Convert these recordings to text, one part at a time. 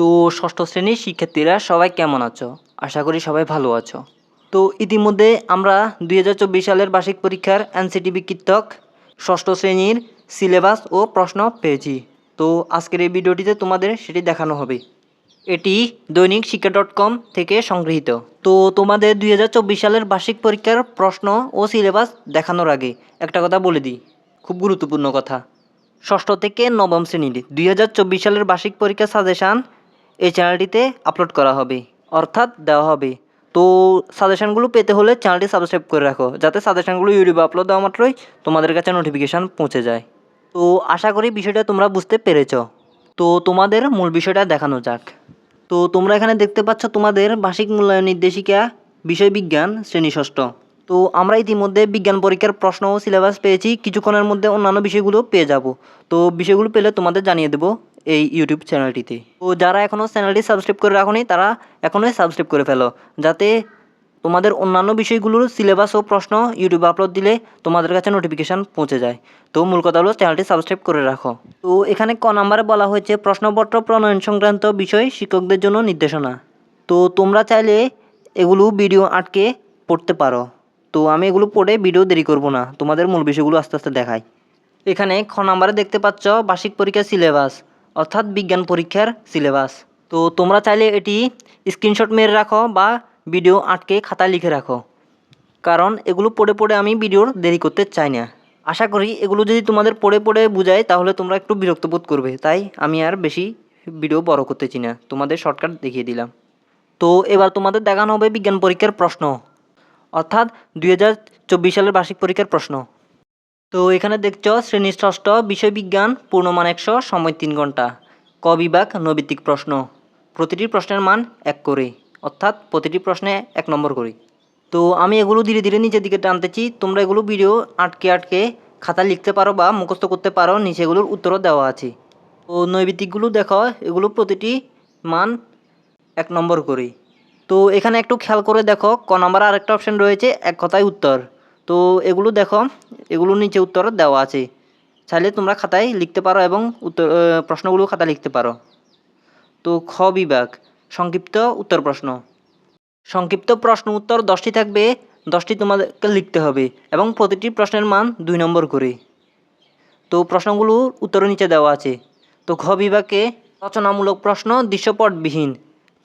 তো ষষ্ঠ শ্রেণির শিক্ষার্থীরা সবাই কেমন আছো? আশা করি সবাই ভালো আছো। তো ইতিমধ্যে আমরা দুই হাজার চব্বিশ সালের বার্ষিক পরীক্ষার এনসিটিভি কৃতক ষষ্ঠ শ্রেণির সিলেবাস ও প্রশ্ন পেয়েছি। তো আজকের এই ভিডিওটিতে তোমাদের সেটি দেখানো হবে। এটি দৈনিক শিক্ষা ডট কম থেকে সংগৃহীত। তো তোমাদের দুই হাজার চব্বিশ সালের বার্ষিক পরীক্ষার প্রশ্ন ও সিলেবাস দেখানোর আগে একটা কথা বলে দিই। খুব গুরুত্বপূর্ণ কথা। ষষ্ঠ থেকে নবম শ্রেণির দুই হাজার চব্বিশ সালের বার্ষিক পরীক্ষা সাজেশান এই চ্যানেলটিতে আপলোড করা হবে, অর্থাৎ দেওয়া হবে। তো সাজেশানগুলো পেতে হলে চ্যানেলটি সাবস্ক্রাইব করে রাখো, যাতে সাজেশানগুলো ইউটিউবে আপলোড দেওয়া মাত্রই তোমাদের কাছে নোটিফিকেশান পৌঁছে যায়। তো আশা করি বিষয়টা তোমরা বুঝতে পেরেছ। তো তোমাদের মূল বিষয়টা দেখানো যাক। তো তোমরা এখানে দেখতে পাচ্ছ তোমাদের বার্ষিক মূল্যায়ন নির্দেশিকা, বিষয় বিজ্ঞান, শ্রেণি ষষ্ঠ। তো আমরা ইতিমধ্যে বিজ্ঞান পরীক্ষার প্রশ্ন ও সিলেবাস পেয়েছি, কিছুক্ষণের মধ্যে অন্যান্য বিষয়গুলো পেয়ে যাব। তো বিষয়গুলো পেলে তোমাদের জানিয়ে দেবো। এই ইউটিউব চ্যানেলটিতে তো যারা এখনও চ্যানেলটি সাবস্ক্রাইব করে রাখোনি, তারা এখনই সাবস্ক্রাইব করে ফেলো। যাতে তোমাদের অন্যান্য বিষয়গুলোর সিলেবাস ও প্রশ্ন ইউটিউবে আপলোড দিলে তোমাদের কাছে নোটিফিকেশান পৌঁছে যায়। তো মূল কথা হলো চ্যানেলটি সাবস্ক্রাইব করে রাখো। তো এখানে ক নাম্বারে বলা হয়েছে, প্রশ্নপত্র প্রণয়ন সংক্রান্ত বিষয় শিক্ষকদের জন্য নির্দেশনা। তো তোমরা চাইলে এগুলো ভিডিও আটকে পড়তে পারো। তো আমি এগুলো পড়ে ভিডিও দেরি করব না। তোমাদের মূল বিষয়গুলো আস্তে আস্তে দেখাই। এখানে খ নাম্বারে দেখতে পাচ্ছ, বার্ষিক পরীক্ষা সিলেবাস অর্থাৎ বিজ্ঞান পরীক্ষার সিলেবাস তো তোমরা চাইলে এটি স্ক্রিনশট মেরে রাখো বা ভিডিও আটকে খাতায় লিখে রাখো। কারণ এগুলো পড়ে পড়ে আমি ভিডিওর দেরি করতে চাই না। আশা করি এগুলো যদি তোমাদের পড়ে পড়ে বুঝায়, তাহলে তোমরা একটু বিরক্ত বোধ করবে। তাই আমি আর বেশি ভিডিও বড় করতেছি না। তোমাদের শর্টকাট দেখিয়ে দিলাম। তো এবার তোমাদের দেখানো হবে বিজ্ঞান পরীক্ষার প্রশ্ন। অর্থাৎ দুই হাজার চব্বিশ সালের বার্ষিক পরীক্ষার প্রশ্ন। তো এখানে দেখছ শ্রেণি ষষ্ঠ বিষয় বিজ্ঞান পূর্ণমান একশো, সময় তিন ঘণ্টা। ক বিভাগ, নৈবিত্তিক প্রশ্ন। প্রতিটি প্রশ্নের মান এক করে, অর্থাৎ প্রতিটি প্রশ্নে এক নম্বর করে। তো আমি এগুলো ধীরে ধীরে নিচের দিকে টানতেছি, তোমরা এগুলো ভিডিও আটকে আটকে খাতা লিখতে পারো বা মুখস্থ করতে পারো, নিচে এগুলোর উত্তরও দেওয়া আছে। তো নৈবিত্তিকগুলো দেখো, এগুলো প্রতিটি মান এক নম্বর করে। তো এখানে একটু খেয়াল করে দেখো, ক নাম্বার আরেকটা অপশন রয়েছে, এক কথায় উত্তর। তো এগুলো দেখো, এগুলো নিচে উত্তর দেওয়া আছে। চাইলে তোমরা খাতায় লিখতে পারো এবং উত্তর প্রশ্নগুলো খাতায় লিখতে পারো। তো খ বিভাগ, সংক্ষিপ্ত উত্তর প্রশ্ন। সংক্ষিপ্ত প্রশ্ন উত্তর দশটি থাকবে, দশটি তোমাদেরকে লিখতে হবে এবং প্রতিটি প্রশ্নের মান দুই নম্বর করে। তো প্রশ্নগুলোর উত্তর নিচে দেওয়া আছে। তো ঘ বিভাগে রচনামূলক প্রশ্ন দৃশ্যপটবিহীন।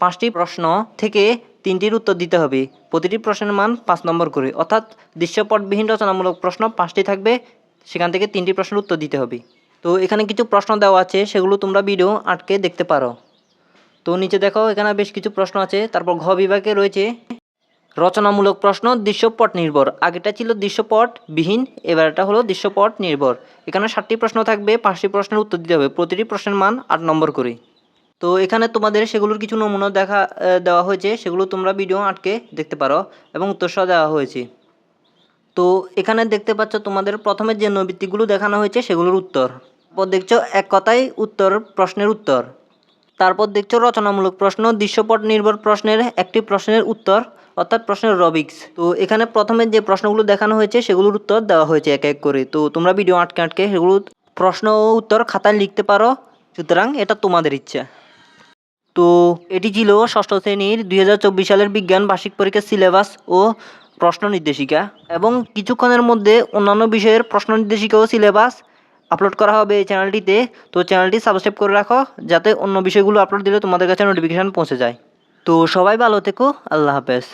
পাঁচটি প্রশ্ন থেকে তিনটির উত্তর দিতে হবে। প্রতিটি প্রশ্নের মান পাঁচ নম্বর করে। অর্থাৎ দৃশ্যপটবিহীন রচনামূলক প্রশ্ন পাঁচটি থাকবে। সেখান থেকে তিনটি প্রশ্নের উত্তর দিতে হবে। তো এখানে কিছু প্রশ্ন দেওয়া আছে, সেগুলো তোমরা ভিডিও আটকে দেখতে পারো। তো নিচে দেখো, এখানে বেশ কিছু প্রশ্ন আছে। তারপর ঘ বিভাগে রয়েছে, রচনামূলক প্রশ্ন দৃশ্যপট নির্ভর। আগেটা ছিল দৃশ্যপট বিহীন এবারটা হলো দৃশ্যপট নির্ভর। এখানে ষাটটি প্রশ্ন থাকবে, পাঁচটি প্রশ্নের উত্তর দিতে হবে। প্রতিটি প্রশ্নের মান আট নম্বর করে। তো এখানে তোমাদের সেগুলোর কিছু নমুনা দেখা দেওয়া হয়েছে, সেগুলো তোমরা ভিডিও আটকে দেখতে পারো এবং উত্তর সহ দেওয়া হয়েছে। তো এখানে দেখতে পাচ্ছ তোমাদের প্রথমে যে নৈবিত্তিকগুলো দেখানো হয়েছে, সেগুলোর উত্তর। তারপর দেখছ এক কথায় উত্তর প্রশ্নের উত্তর। তারপর দেখছ রচনামূলক প্রশ্ন, দৃশ্যপট নির্ভর প্রশ্নের একটি প্রশ্নের উত্তর, অর্থাৎ প্রশ্নের রবিক্স। তো এখানে প্রথমে যে প্রশ্নগুলো দেখানো হয়েছে, সেগুলোর উত্তর দেওয়া হয়েছে এক এক করে। তো তোমরা ভিডিও আটকে আটকে সেগুলো প্রশ্ন ও উত্তর খাতায় লিখতে পারো, সুতরাং এটা তোমাদের ইচ্ছা। তো এটি ছিল ষষ্ঠ শ্রেণির দুই হাজার চব্বিশ সালের বিজ্ঞান, বার্ষিক পরীক্ষার সিলেবাস ও প্রশ্ন নির্দেশিকা। এবং কিছুক্ষণের মধ্যে অন্যান্য বিষয়ের প্রশ্ন নির্দেশিকা ও সিলেবাস আপলোড করা হবে এই চ্যানেলটিতে। তো চ্যানেলটি সাবস্ক্রাইব করে রাখো, যাতে অন্য বিষয়গুলো আপলোড দিলে তোমাদের কাছে নোটিফিকেশান পৌঁছে যায়। তো সবাই ভালো থেকো, আল্লাহ হাফেজ।